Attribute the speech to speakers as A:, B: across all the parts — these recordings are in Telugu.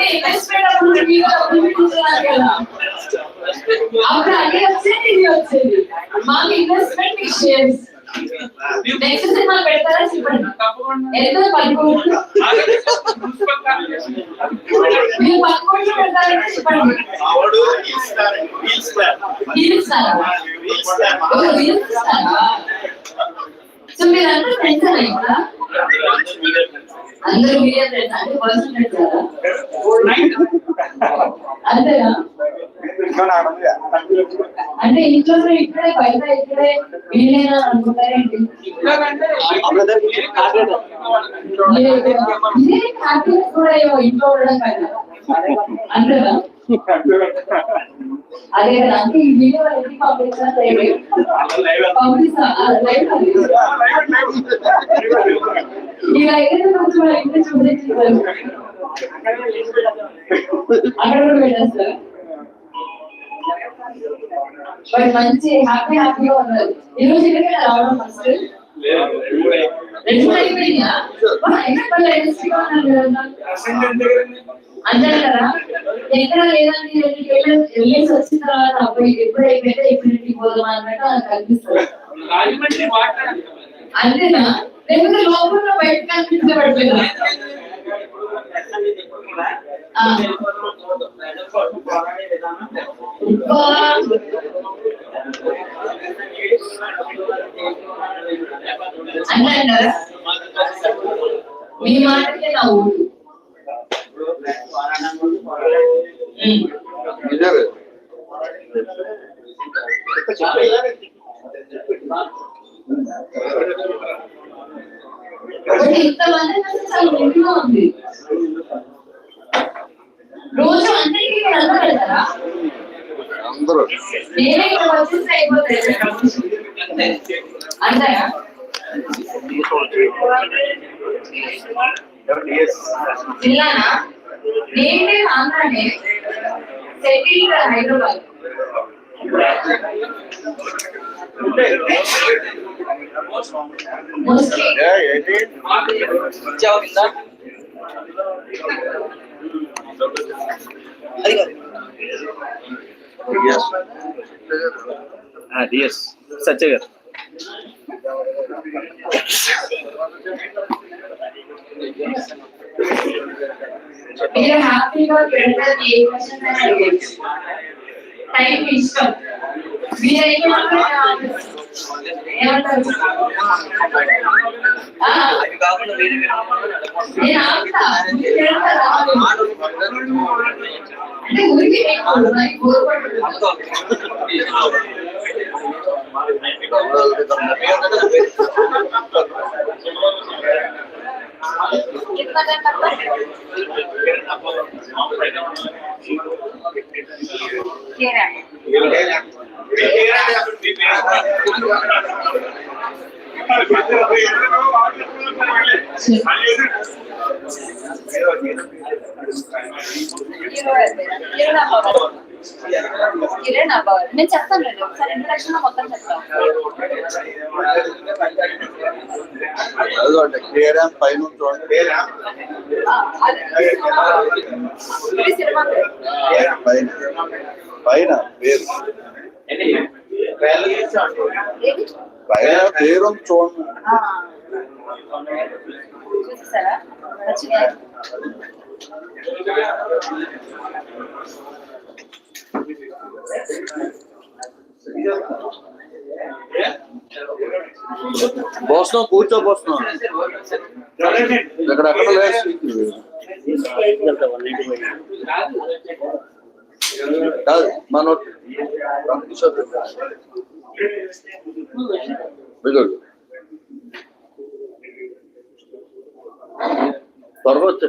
A: ఇంకోటి ఇన్వెస్ట్మెంట్ అప్పుడు మీరు డబ్బులు పెట్టుకున్నారు కదా అప్పుడు అన్ని వచ్చేది ఇది వచ్చేది మాకు ఇన్వెస్ట్మెంట్ మీకు షేర్స్ నెక్స్ట్ సినిమా పెడతారా చెప్పండి ఎంత పది కోట్లు మీరు పది కోట్లు పెడతారంటే చెప్పండి
B: ఆవిడు ఇస్తారు
A: సో మీరు అందరూ ఫ్రెండ్స్ అందరూ మీరే ఫ్రెండ్స్ అంటే పర్సనల్ ఫ్రెండ్స్ అంతేనా? అంటే ఇంట్లో ఇక్కడే బయట ఇక్కడే వీళ్ళేనా అనుకుంటారేంటి ఇదే హ్యాపీనెస్ కూడా ఏమో ఇంట్లో ఉండడం పైన అంతేనా? అదే కదా అంటే ఈ వీడియో ఎన్ని పంపిస్తా పంపిస్తా ఆ, live అది. ఇలా అయితే కొంచెం ఇంటి చూపించారు అక్కడ కూడా పెట్టేస్తారు బట్ మంచి హ్యాపీ హ్యాపీగా ఉన్నారు ఈ రోజు ఇక్కడికి రావడం ఫస్ట్ రెండు అయిపోయిందా ఎక్కడ ఇండస్ట్రీగా ఉన్నారు కదా అంటారా ఎక్కడ లేదండి వెళ్ళి వెళ్ళేసి వచ్చిన తర్వాత అప్పుడు ఎప్పుడు అయిపోయింటే ఇప్పుడు ఇంటికి పోదాం అన్నట్టు నాకు కనిపిస్తుంది. అంతేనా? లేకపోతే లోపల బయట కనిపించబడలేదా మీ మాటకే నా ఊరు ఉమ్. ఒకటి ఇంతమంది కలిసి చాలా ఇంట్లో ఉంది రోజు అందరికీ ఇక్కడ అందరూ
B: అందరూ
A: నేనే ఇక్కడ వచ్చేసి అయిపోతాయి జిల్లానా నేనే ఆంధ్రానే settle Hyderabad mostly
C: DS Satya గారు
A: మీరు హ్యాపీగా పెడతారు ఏ క్వశ్చన్ అయినా అడగచ్చు టైం ఇష్టం మీరు ఏమంటారు ఆ, నేను ఆపుతా. మీరు పెడతారా? అంటే ఊరికి ఎక్కువ నాకు బోర్ कितना टाइम लगता है तेरह కిరణ్ నేను చెప్తాను లేదు ఒకసారి ఇంట్రడక్షన్లో మొత్తం చెప్తాను.
B: పైన పేరు. పైన. పేరు. చూడండి.
A: చూసేసారా? నచ్చిందా
B: బోస్తున్నాం కూర్చో బోస్తున్నాం ఇక్కడ ఎక్కడ లేదు కాదు మన బిగుడు త్వరగా వచ్చే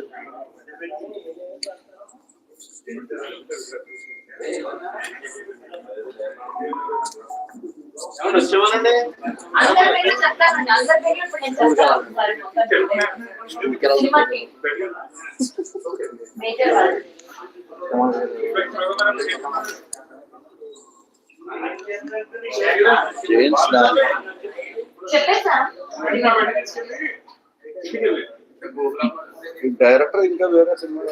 A: చెప్పేసా
B: డైరెక్టర్ ఇంకా వేరే సినిమా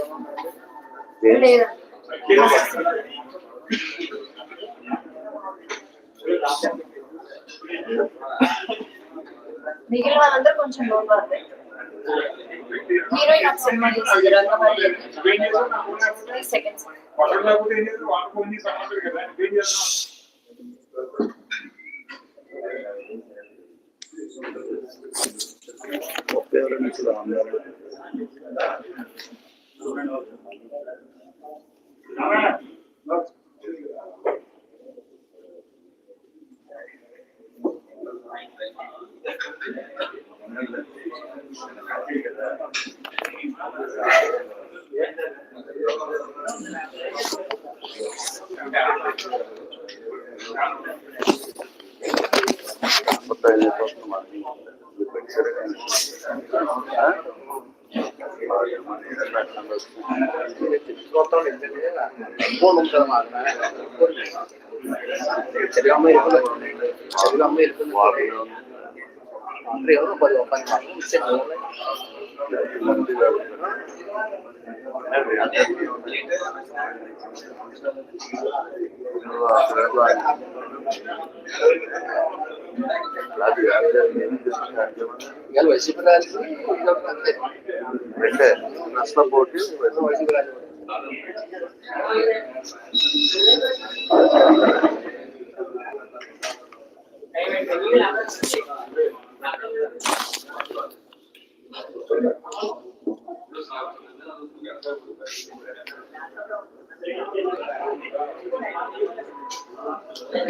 D: మిగిలిన వాళ్ళందరూ కొంచెం లో పడతాయి హీరోయిన్ ఒక సినిమా చేసింది రంగవల్లి సెకండ్
B: మొత్తం
E: ఇవాళ వైసీపీ రాజకీయం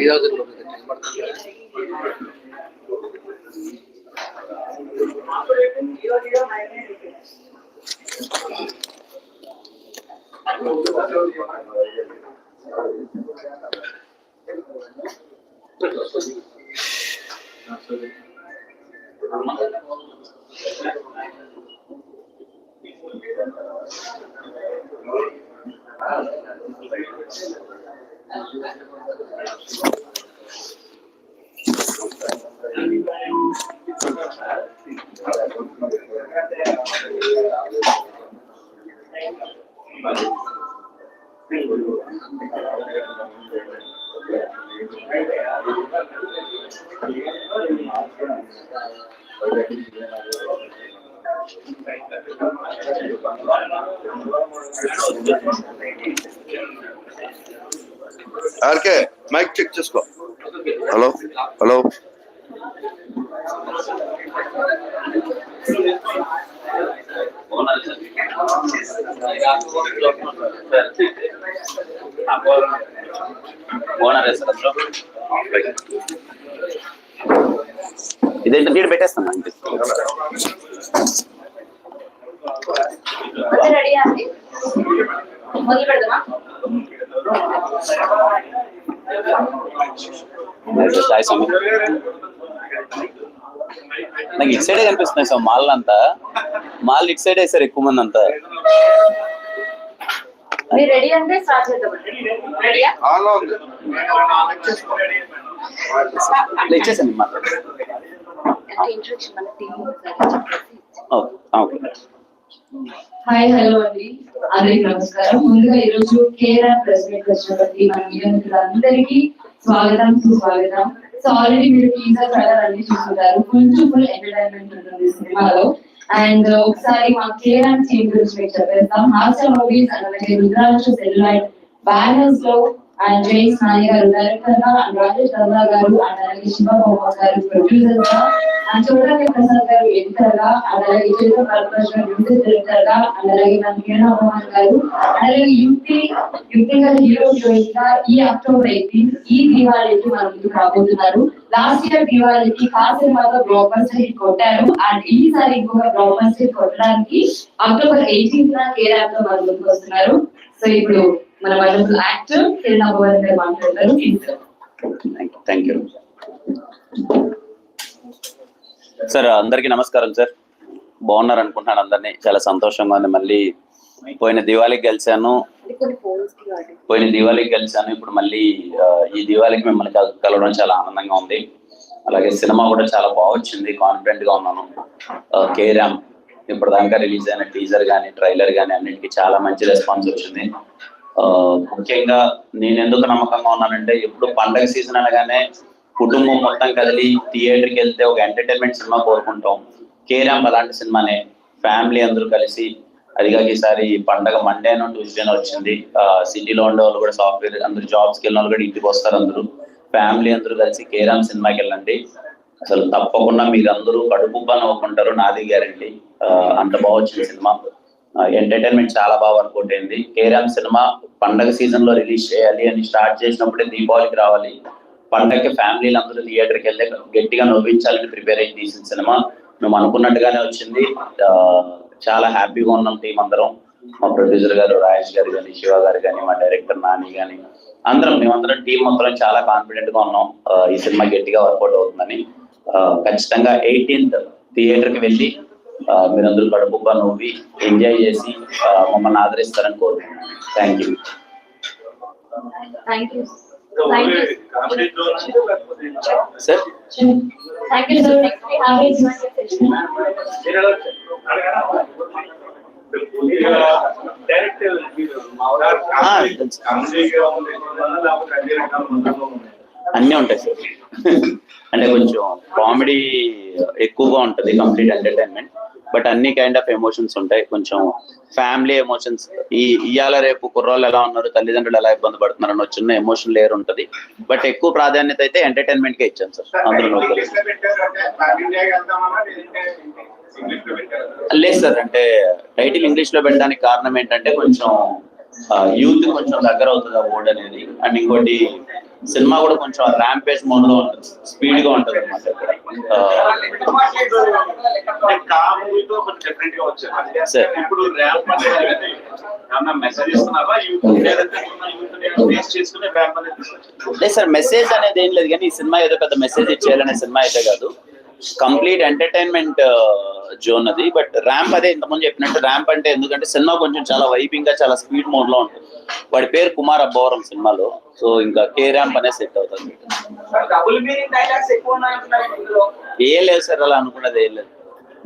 E: ఇదొకటి అంతే.
B: అంటే నష్టపోటీ
E: వైసీపీ
B: ఆర్కే మైక్ చెక్ చేసుకో హలో హలో
C: ఓనర్ ఇదేంటి? నీడు పెట్టేస్తాను. అంతే హాయ్ స్వామి. నాకు ఇటు సైడే కనిపిస్తున్నాయి సార్ మాల్ అంతా మాల్ ఇటు సైడే సార్ ఎక్కువ మంది అంతా.
D: రెడీ అంటే స్టార్ట్ చేద్దాం రెడీయా?
C: మాట్లాడు
D: అంటే ఇంట్రొడక్షన్ మన team
C: okay okay
A: hi hello అండి. అందరికి నమస్కారం. ముందుగా ఈ రోజు కేరళ ప్రెసిడెంట్ వచ్చినప్పటికీ మన మీడియా స్వాగతం సుస్వాగతం. సో ఆల్రెడీ మీరు టీజర్ ట్రైలర్ అన్ని చూసుకుంటారు కొంచెం ఫుల్ ఎంటర్టైన్మెంట్ ఉంటుంది సినిమాలో. అండ్ uh, ఒకసారి మా కేరళ టీమ్ గురించి మీకు చెప్పేస్తాం. హాస్టల్ మూవీస్ అండ్ అలాగే రుద్రాక్ష సెల్యులైట్ బ్యానర్స్లో అండ్ జైస్ నాని గారు డైరెక్టర్గా అండ్ రాజేష్ ధర్మా గారు అండ్ అలాగే శివబాబు గారు ప్రొడ్యూసర్గా అండ్ చూడడానికి ప్రసాద్ గారు ఎడిటర్గా అండ్ అలాగే చేతన్ కార్పొరేషన్ గారు మ్యూజిక్ డైరెక్టర్గా అండ్ అలాగే మన కిరణ్ మోహన్ గారు అలాగే యుక్తి యుక్తి గారు హీరో హీరోయిన్గా ఈ అక్టోబర్ ఎయిటీన్ ఈ దివాళీకి మన ముందుకు రాబోతున్నారు లాస్ట్ ఇయర్ దివాళీకి కాసిమాగా బ్లాకర్స్ హిట్ కొట్టారు. అండ్ ఈసారి ఇంకొక బ్లాకర్స్ హిట్ కొట్టడానికి అక్టోబర్ ఎయిటీన్త్ నా కేరళ తో మన ముందుకు వస్తున్నారు. సో ఇప్పుడు మన వండర్ఫుల్ యాక్టర్ గారు మాట్లాడతారు.
C: థ్యాంక్ యూ సార్ అందరికీ నమస్కారం సార్. బాగున్నారు అనుకుంటున్నాను అందరినీ. చాలా సంతోషంగా ఉంది. మళ్ళీ పోయిన దివాళీకి గెలిచాను.
D: కొన్ని ఫోన్స్కి వాడి
C: పోయిన దివాళీకి గెలిచాను. ఇప్పుడు మళ్ళీ ఈ దివాళీకి మిమ్మల్ని కల- కలవడం చాలా ఆనందంగా ఉంది. అలాగే సినిమా కూడా చాలా బాగా వచ్చింది. కాన్ఫిడెంట్గా ఉన్నాను. ఆ, కే రామ్ ఇప్పుడు దాకా రిలీజ్ అయిన టీజర్ కానీ ట్రైలర్ కానీ అన్నిటికీ చాలా మంచి రెస్పాన్స్ వచ్చింది. ముఖ్యంగా నేను ఎందుకు నమ్మకంగా ఉన్నానంటే ఎప్పుడు పండగ సీజన్ అనగానే కుటుంబం మొత్తం కదిలి థియేటర్కి వెళ్తే ఒక ఎంటర్టైన్మెంట్ సినిమా కోరుకుంటాం. కేరామ్ అలాంటి సినిమానే. ఫ్యామిలీ అందరూ కలిసి అదిగా ఈసారి పండగ మండేనో ట్యూస్డేనో వచ్చింది. సిటీలో ఉండే వాళ్ళు కూడా సాఫ్ట్వేర్ అందరూ జాబ్స్కి వెళ్ళిన వాళ్ళు కూడా ఇంటికి వస్తారు అందరూ. ఫ్యామిలీ అందరూ కలిసి కేరామ్ సినిమాకి వెళ్ళండి. అసలు తప్పకుండా మీరు అందరూ కడుపుబ్బా నవ్వుకుంటారు నాది గ్యారంటీ. అంత బాగా వచ్చింది సినిమా. ఎంటర్టైన్మెంట్ చాలా బాగా వర్కౌట్ అయింది కేరామ్ సినిమా పండగ సీజన్లో రిలీజ్ చేయాలి అని స్టార్ట్ చేసినప్పుడే దీపావళికి రావాలి. పండగకి ఫ్యామిలీలు అందరూ థియేటర్కి వెళ్ళి గట్టిగా నవ్వించాలని ప్రిపేర్ అయ్యి తీసిన సినిమా మేము అనుకున్నట్టుగానే వచ్చింది. చాలా హ్యాపీగా ఉన్నాం టీం అందరం. మా ప్రొడ్యూసర్ గారు రాజేష్ గారు కానీ శివ గారు కానీ మా డైరెక్టర్ నాని కానీ అందరం మేమందరం టీం మొత్తం చాలా కాన్ఫిడెంట్గా ఉన్నాం. ఈ సినిమా గట్టిగా వర్కౌట్ అవుతుందని. ఖచ్చితంగా ఎయిటీన్త్ థియేటర్కి వెళ్ళి మీరందరూ కడుపుగా నవ్వి ఎంజాయ్ చేసి మమ్మల్ని ఆదరిస్తారని కోరుకుంటున్నాను.
A: Thank you thank you you sir.
F: Direct
C: ఆ, తెలుసు. అన్నీ ఉంటాయి సార్. అంటే కొంచెం కామెడీ ఎక్కువగా ఉంటుంది కంప్లీట్ ఎంటర్టైన్మెంట్. బట్ అన్ని కైండ్ ఆఫ్ ఎమోషన్స్ ఉంటాయి. కొంచెం ఫ్యామిలీ ఎమోషన్స్ ఈ ఇవాళ రేపు కుర్రోళ్ళు ఎలా ఉన్నారు తల్లిదండ్రులు ఎలా ఇబ్బంది పడుతున్నారు అని చిన్న ఎమోషన్ లేయర్ ఉంటుంది. బట్ ఎక్కువ ప్రాధాన్యత అయితే ఎంటర్టైన్మెంట్ కే ఇచ్చాను సార్. అందులో లేదు సార్ అంటే టైటిల్ ఇంగ్లీష్లో పెట్టడానికి కారణం ఏంటంటే కొంచెం యూత్ కొంచెం దగ్గర అవుతుంది ఆ అనేది. అండ్ ఇంకోటి సినిమా కూడా కొంచెం ర్యాంపేజ్ మోడ్లో ఉంటుంది. స్పీడ్గా ఉంటుంది
F: కొంచెం ఇప్పుడు ర్యాంప్ మెసేజ్ చేసుకునే
C: లేదు సార్ మెసేజ్ అనేది ఏం లేదు కానీ ఈ సినిమా ఏదో పెద్ద మెసేజ్ ఇచ్చేయాలనే సినిమా అయితే కాదు. కంప్లీట్ ఎంటర్టైన్మెంట్ జోన్ అది బట్ ర్యాంప్ అదే ఇంతకుముందు చెప్పినట్టు ర్యాంప్ అంటే ఎందుకంటే సినిమా కొంచెం చాలా వైబింగ్గా చాలా స్పీడ్ మోడ్లో ఉంటుంది. వాడి పేరు కుమార్ అబ్బవరం సినిమాలో. సో ఇంకా కే ర్యాంప్ అనే సెట్ అవుతుంది. ఏం లేదు సార్ అలా అనుకున్నది ఏం లేదు.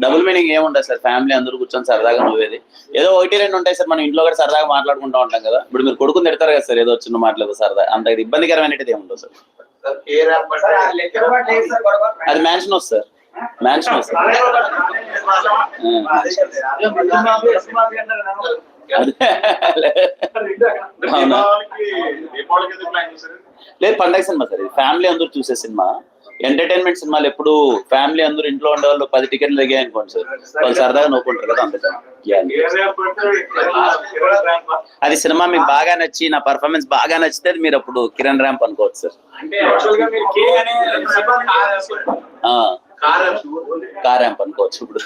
C: డబుల్ మీనింగ్ ఏముండదు సార్ ఫ్యామిలీ అందరూ కూర్చొని సరదాగా నువ్వేది. ఏదో ఒకటి రెండు ఉంటాయి సార్ మనం ఇంట్లో కూడా సరదాగా మాట్లాడుకుంటూ ఉంటాం కదా. ఇప్పుడు మీరు కొడుకుని తిడతారు కదా సార్ ఏదో చిన్న మాటలేదు సరదా. అంత ఇది ఇబ్బందికరమైనది ఏముండదు సార్. అది మ్యాన్షన్ వస్తుంది సార్. మ్యాన్షన్ లేదు పండగ సినిమా సార్. ఫ్యామిలీ అందరూ చూసే సినిమా. ఎంటర్టైన్మెంట్ సినిమాలు ఎప్పుడు ఫ్యామిలీ అందరూ ఇంట్లో ఉండే వాళ్ళు పది టికెట్లు దిగాయి అనుకోండి సార్. వాళ్ళు సరదాగా నవ్వుకుంటారు కదా అంతే అది సినిమా మీకు బాగా నచ్చి నా పర్ఫార్మెన్స్ బాగా నచ్చితే మీరు అప్పుడు కిరణ్ ర్యాంప్ అనుకోవచ్చు సార్.
F: అంటే యాక్చువల్గా మీరు కే అనే సినిమా
C: ఆ,
F: కార్
C: కార్ ర్యాంప్ అనుకోవచ్చు ఇప్పుడు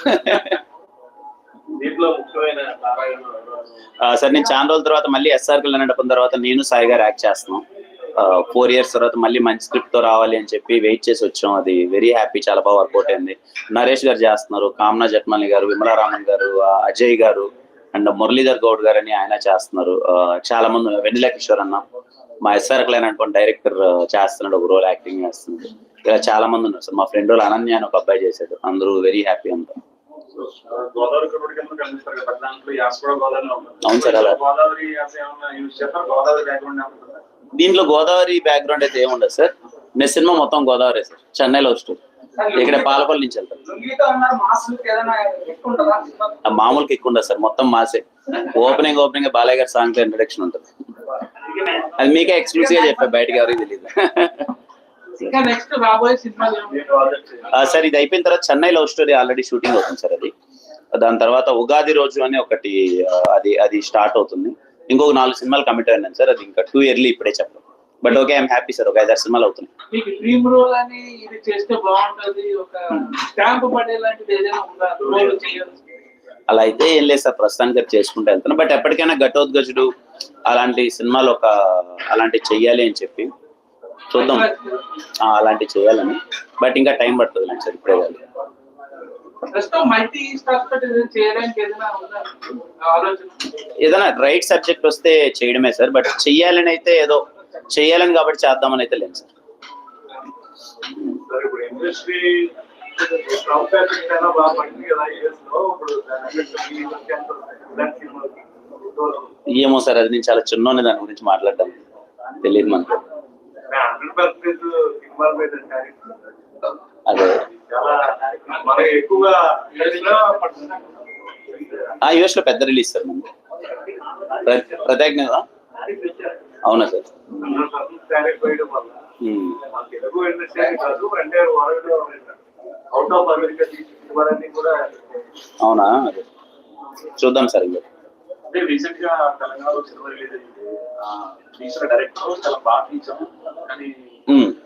C: సార్ నేను చాలా రోజుల తర్వాత మళ్ళీ ఎస్ఆర్ కళ్యాణ్ తర్వాత నేను సాయి గారు యాక్ట్ చేస్తున్నాం. ఫోర్ ఇయర్స్ తర్వాత మళ్ళీ మంచి స్క్రిప్ట్తో రావాలి అని చెప్పి వెయిట్ చేసి వచ్చాం. అది వెరీ హ్యాపీ చాలా బాగా వర్కౌట్ అయింది. నరేష్ గారు చేస్తున్నారు కామనా జట్మల్ని గారు విమలారామన్ గారు అజయ్ గారు అండ్ మురళీధర్ గౌడ్ గారు అని ఆయన చేస్తున్నారు. చాలా మంది వెన్నెల కిషోర్ అన్న మా ఎస్ఆర్ కళ్యాణ్ అనుకోండి డైరెక్టర్ చేస్తున్నాడు ఒక రోల్ యాక్టింగ్ చేస్తున్నాడు. ఇలా చాలా మంది ఉన్నారు సార్. మా ఫ్రెండ్ వాళ్ళు అనన్య అని ఒక అబ్బాయి చేశాడు. అందరూ వెరీ హ్యాపీ అంతా. అవును సార్, అలా. దీంట్లో గోదావరి బ్యాక్గ్రౌండ్ అయితే ఏముండదు సార్. నేను సినిమా మొత్తం గోదావరి సార్. చెన్నైలో స్టోరీ ఇక్కడ పాలకొల్లు నుంచి వెళ్తాను మామూలుకి ఎక్కువ ఉండదు సార్. మొత్తం మాసే. ఓపెనింగ్ ఓపెనింగ్ బాలయ్య గారి సాంగ్ ఇంట్రడక్షన్ ఉంటుంది. అది మీకే ఎక్స్క్లూసివ్గా చెప్పా బయటకి ఎవరికి తెలియదు.
F: ఇంకా నెక్స్ట్ రాబోయే సినిమాలు
C: ఆ, సార్ ఇది అయిపోయిన తర్వాత Chennai love story already shooting అవుతుంది సార్ అది. దాని తర్వాత ఉగాది రోజు అని ఒకటి అది అది స్టార్ట్ అవుతుంది. ఇంకొక నాలుగు సినిమాలు కమిట్ అయినాను సార్ అది ఇంకా టూ ఇయర్లీ ఇప్పుడే చెప్పను but okay I'm happy sir ఒక ఐదారు సినిమాలు అవుతున్నాయి.
F: మీకు డ్రీమ్ రోల్ అని ఇది చేస్తే బాగుంటది ఒక స్టాంప్ పడే లాంటిది ఏదైనా ఉందా? రోల్ చేయాల్సి
C: అలా అయితే ఏం లేదు సార్ ప్రస్తుతానికి అది చేసుకుంటూ వెళ్తాను బట్ ఎప్పటికైనా ఘటోద్గజుడు అలాంటి సినిమాలు ఒక అలాంటి చెయ్యాలి అని చెప్పి చూద్దాం. ఆ, అలాంటివి చేయాలని. బట్ ఇంకా టైం పడుతుంది సార్ ఇప్పుడే కాదు.
F: ప్రస్తుతం మల్టీ స్టార్ చేయడానికి ఏదైనా
C: రైట్ సబ్జెక్ట్ వస్తే చేయడమే సార్ బట్ చెయ్యాలని అయితే ఏదో చెయ్యాలని కాబట్టి చేద్దామని అయితే లేదు సార్. ఏమో సార్ అది నేను చాలా చిన్నోని దాని గురించి మాట్లాడటం తెలియదు మనకు. అదే. ఆ యుఎస్లో పెద్ద రిలీజ్ సార్ ప్రత్యేకంగా అవునా సార్.
F: మన ఇండస్ట్రీ కాదు అంటే వరల్డ్ అవుట్ ఆఫ్ అమెరికా తీసుకోవాలని కూడా
C: అవునా? చూద్దాం సార్ ఇంకా.
F: అంటే రీసెంట్గా తెలంగాణలో సినిమా రిలీజ్ అయింది. ఆ, తీసిన డైరెక్టర్ చాలా బాగా తీసాం కానీ.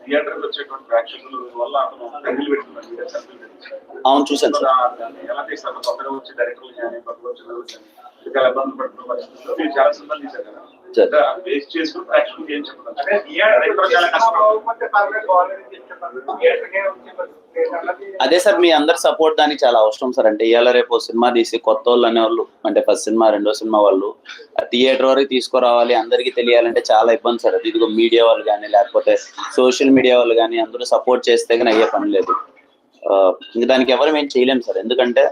F: థియేటర్లో వచ్చేటువంటి ప్రేక్షకుల వల్ల అతను తగిలి పెడుతున్నాడు వీడియో సభ్యులు పెట్టి.
C: అవును చూశాను
F: సో
C: సార్
F: దా- దాన్ని ఎలా తీస్తారు కొత్తగా వచ్చే డైరెక్టర్లు కానీ కొత్తగా వచ్చిన చాలా ఇబ్బంది పడుతున్న పరిస్థితుల్లో మీరు చాలా సినిమాలు తీశారు కదా. బేస్ చేసుకుని ప్రేక్షకులకు ఏం చెప్తారు అంటే థియేటర్ చాలా కష్టం
C: అదే సార్ మీ అందరి సపోర్ట్ దానికి చాలా అవసరం సార్. అంటే ఇవాళ రేపు సినిమా తీసి కొత్త వాళ్ళు అనేవాళ్ళు అంటే ఫస్ట్ సినిమా రెండో సినిమా వాళ్ళు థియేటర్ వరకు తీసుకురావాలి అందరికీ తెలియాలంటే చాలా ఇబ్బంది సార్. అది ఇదిగో మీడియా వాళ్ళు కానీ లేకపోతే సోషల్ మీడియా వాళ్ళు కానీ అందరూ సపోర్ట్ చేస్తే కానీ అయ్యే పని లేదు. దానికి ఎవరు ఏం చేయలేము సార్. ఎందుకంటే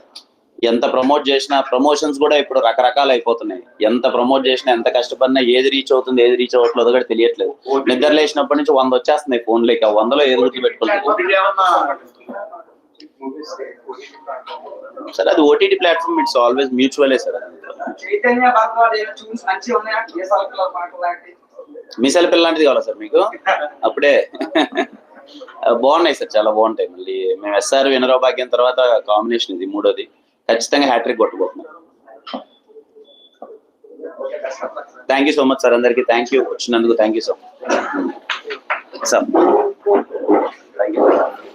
C: ఎంత ప్రమోట్ చేసినా ప్రమోషన్స్ కూడా ఇప్పుడు రకరకాలు అయిపోతున్నాయి. ఎంత ప్రమోట్ చేసినా ఎంత కష్టపడినా ఏది రీచ్ అవుతుంది ఏది రీచ్ అవ్వట్లేదు కూడా తెలియట్లేదు. నిద్ర లేచినప్పటి నుంచి వంద వచ్చేస్తున్నాయి ఫోన్లకి ఆ వందలో ఏది గుర్తు పెట్టుకోలేదు సార్ అది ఓటీటీ ప్లాట్ఫామ్ ఇట్స్ ఆల్వేస్ మ్యూచువలే సార్ మీసాల పిల్ల లాంటిది కావాలా సార్ మీకు? అప్పుడే. బాగున్నాయి సార్ చాలా బాగుంటాయి. మళ్ళీ మేము ఎస్ఆర్ వినరో భాగ్యం తర్వాత కాంబినేషన్ ఇది మూడోది. ఖచ్చితంగా hattrick కొట్టబోతున్నాం thank you so much sir అందరికి. థ్యాంక్ యూ వచ్చినందుకు thank you so sir thank you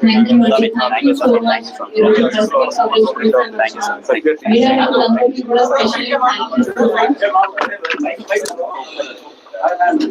A: Thank you. Thank you so much. You so.
C: Thank you so
A: much. We are a special so much.